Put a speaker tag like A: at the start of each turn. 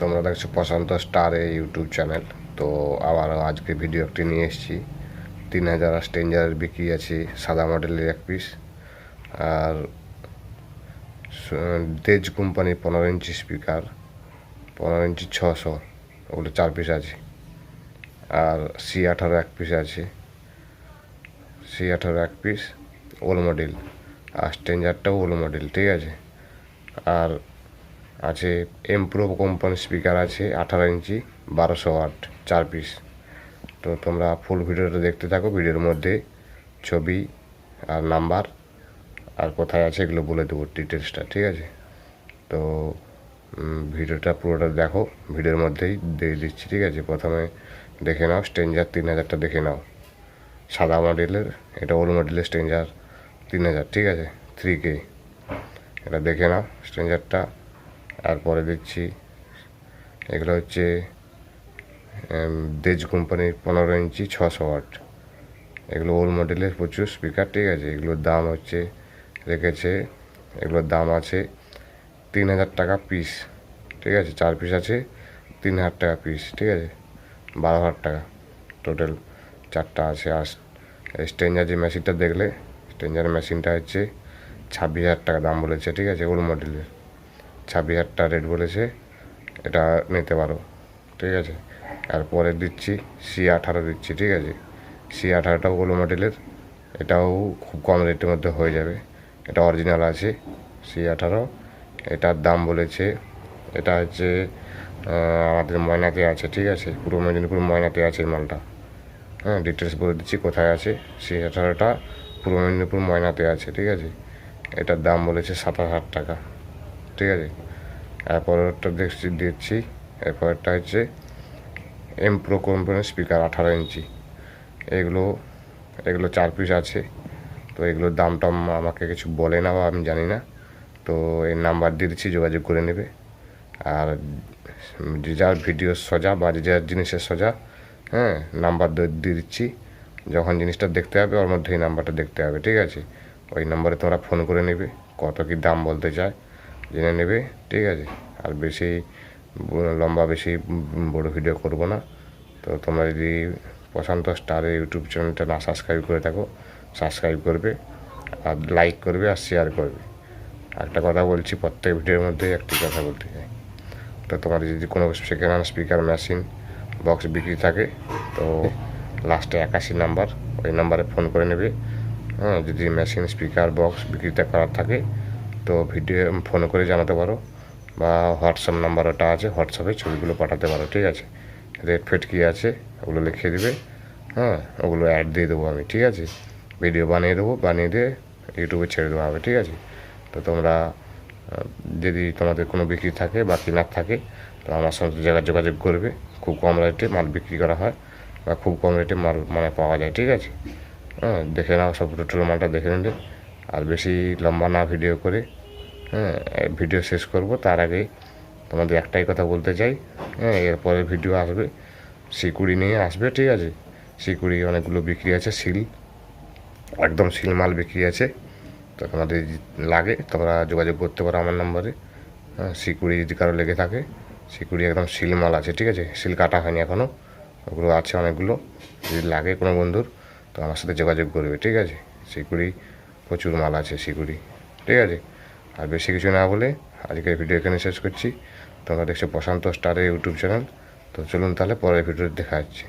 A: তোমরা দেখছ প্রশান্ত star YouTube channel. তো আবারও আজকে ভিডিও একটি নিয়ে এসেছি। তিন হাজার স্টেঞ্জারের বিক্রি আছে সাদা মডেলের এক পিস আর তেজ কোম্পানির পনেরো ইঞ্চি স্পিকার পনেরো ইঞ্চি ছশো, ওগুলো চার পিস আছে। আর সি আঠারো এক পিস আছে। সি আঠারো এক পিস ওল মডেল আর স্টেঞ্জারটাও ওল মডেল ঠিক আছে? আর আছে এমপ্রো কোম্পানির স্পিকার আছে, আঠারো ইঞ্চি, বারোশো আট চার পিস তো তোমরা ফুল ভিডিওটা দেখতে থাকো, ভিডিওর মধ্যে ছবি আর নাম্বার আর কোথায় আছে এগুলো বলে দেবো ডিটেলসটা ঠিক আছে? তো ভিডিওটা পুরোটা দেখো, ভিডিওর মধ্যেই দিয়ে দিচ্ছি, ঠিক আছে? প্রথমে দেখে নাও স্ট্রেঞ্জার তিন হাজারটা দেখে নাও। সাদা মডেলের এটা ওল্ড মডেলের স্ট্রেঞ্জার তিন হাজার, ঠিক আছে? থ্রি কে এটা দেখে নাও স্ট্রেঞ্জারটা তারপরে দেখছি এগুলো হচ্ছে দেজ কোম্পানির পনেরো ইঞ্চি ছশো ওয়াট। এগুলো ওল্ড মডেলের প্রচুর স্পিকার ঠিক আছে? এগুলোর দাম হচ্ছে, রেখেছে, এগুলোর দাম আছে তিন হাজার টাকা পিস ঠিক আছে? চার পিস আছে তিন হাজার টাকা পিস ঠিক আছে? বারো হাজার টাকা টোটাল চারটা আছে। আর স্টেঞ্জার যে মেশিনটা দেখলে স্টেঞ্জার মেশিনটা হচ্ছে ছাব্বিশ হাজার টাকা দাম বলেছে, ঠিক আছে? ওল্ড মডেলের ছাব্বিশ হাজার টাকা রেট বলেছে, এটা নিতে পারো, ঠিক আছে? আর পরে দিচ্ছি সি আঠারো দিচ্ছি, ঠিক আছে? সি আঠারোটা ওল্ড মডেলের, এটাও খুব কম রেটের মধ্যে হয়ে যাবে। এটা অরিজিনাল আছে সি আঠারো। এটার দাম বলেছে, এটা হচ্ছে আমাদের ময়নাতে আছে, ঠিক আছে? পূর্ব মেদিনীপুর ময়নাতে আছে মালটা। হ্যাঁ ডিটেলস বলে দিচ্ছি কোথায় আছে সি আঠারোটা পূর্ব মেদিনীপুর ময়নাতে আছে, ঠিক আছে? এটার দাম বলেছে সাতাশ হাজার টাকা। ঠিক আছে? এরপরটা দেখছি, দিচ্ছি। এরপরটা হচ্ছে এম প্রো কোম্পানির স্পিকার আঠারো ইঞ্চি এগুলো এগুলো চার পিস আছে। তো এগুলোর দামটা আম- আমাকে কিছু বলে না বা আমি জানি না। তো এই নাম্বার দিয়ে দিচ্ছি, যোগাযোগ করে নেবে। আর যে যার ভিডিও সোজা বা যে যার জিনিসের সোজা হ্যাঁ নাম্বার দিয়ে দিচ্ছি। যখন জিনিসটা দেখতে হবে, ওর মধ্যে এই নাম্বারটা দেখতে হবে, ঠিক আছে? ওই নাম্বারে তোমরা ফোন করে নেবে, কত কি দাম বলতে চায়। জেনে নেবে, ঠিক আছে? আর বেশি লম্বা বেশি বড় ভিডিও করব না। তো তোমরা যদি প্রশান্ত স্টারের ইউটিউব চ্যানেলটা না সাবস্ক্রাইব করে থাকো সাবস্ক্রাইব করবে, আর লাইক করবে, আর শেয়ার করবে। একটা কথা বলছি, প্রত্যেক ভিডিওর মধ্যে একটি কথা বলতে চাই। তো তোমার যদি কোনো second hand speaker machine box বিক্রি থাকে, তো লাস্টে একাশি নাম্বার ওই নাম্বারে ফোন করে নেবে। হ্যাঁ যদি মেশিন স্পিকার বক্স বিক্রিতে করার থাকে তো ভিডিও ফোন করে জানাতে পারো বা হোয়াটসঅ্যাপ নাম্বার ওটা আছে হোয়াটসঅ্যাপে ছবিগুলো পাঠাতে পারো, ঠিক আছে? রেট ফেট কী আছে, ওগুলো লিখে দিবে হ্যাঁ? ওগুলো অ্যাড দিয়ে দেবো আমি, ঠিক আছে? ভিডিও বানিয়ে দেবো, বানিয়ে দিয়ে ইউটিউবে ছেড়ে দেওয়া হবে, ঠিক আছে? তো তোমরা যদি তোমাদের কোনো বিক্রি থাকে বা কেনার থাকে তো আমার সঙ্গে জায়গা যোগাযোগ করবে। খুব কম রেটে মাল বিক্রি করা হয় বা খুব কম রেটে মাল মানে পাওয়া যায়, ঠিক আছে? হ্যাঁ দেখে নাও, সব টোটাল মালটা দেখে নিলে। আর বেশি লম্বা না ভিডিও করে হ্যাঁ ভিডিও শেষ করব। তার আগে তোমাদের একটাই কথা বলতে চাই হ্যাঁ এরপরে ভিডিও আসবে। সিকুড়ি নিয়ে আসবে, ঠিক আছে? সিকুড়ি অনেকগুলো বিক্রি আছে সিল একদম সিল মাল বিক্রি আছে। তো তোমাদের লাগে, তোমরা যোগাযোগ করতে পারো আমার নম্বরে। হ্যাঁ সিকুড়ি যদি কারও লেগে থাকে সিকুড়ি একদম সিল মাল আছে, ঠিক আছে? সিল কাটা হয়নি এখনও ওগুলো আছে অনেকগুলো। যদি লাগে কোনো বন্ধুর, তো আমার সাথে যোগাযোগ করবে, ঠিক আছে? সিকুড়ি প্রচুর মাল আছে শিগুড়ি ঠিক আছে? আর বেশি কিছু না বলে আজকের ভিডিও এখানে শেষ করছি। তোমরা দেখছ প্রশান্ত স্টারের ইউটিউব চ্যানেল। তো চলুন তাহলে পরের ভিডিও দেখা যাচ্ছে